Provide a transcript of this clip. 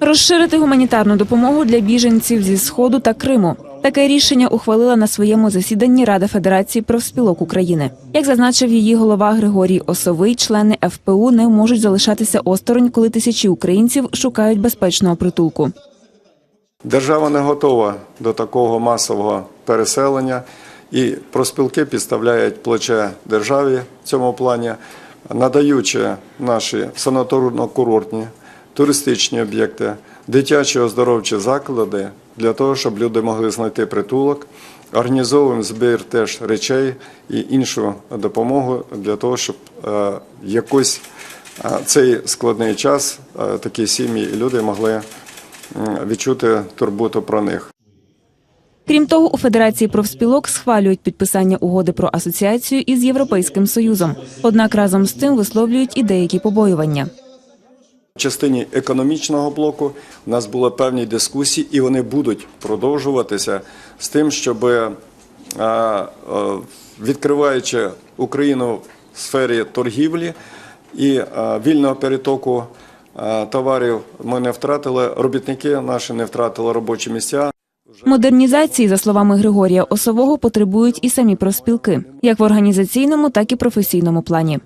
Розширити гуманітарну допомогу для біженців зі сходу та Криму. Таке рішення ухвалила на своєму засіданні Рада Федерації профспілок України. Як зазначив її голова Григорій Осовий, члени ФПУ не можуть залишатися осторонь, коли тисячі українців шукають безпечного притулку. Держава не готова до такого масового переселення, і профспілки підставляють плече державі в цьому плані, надаючи наші санаторно-курортні, туристичні об'єкти, дитячі оздоровчі заклади для того, щоб люди могли знайти притулок. Організовуємо збір теж речей і іншу допомогу для того, щоб е, якось е, цей складний час е, такі сім'ї і люди могли відчути турботу про них. Крім того, у Федерації профспілок схвалюють підписання угоди про асоціацію із Європейським Союзом. Однак разом з тим висловлюють і деякі побоювання. Частині економічного блоку у нас були певні дискусії, і вони будуть продовжуватися з тим, щоб е, е, відкриваючи Україну в сфері торгівлі і е, вільного перетоку товарів, ми не втратили робітники наші не втратили робочі місця. Модернізації, за словами Григорія Осового, потребують і самі профспілки, як в організаційному, так і професійному плані.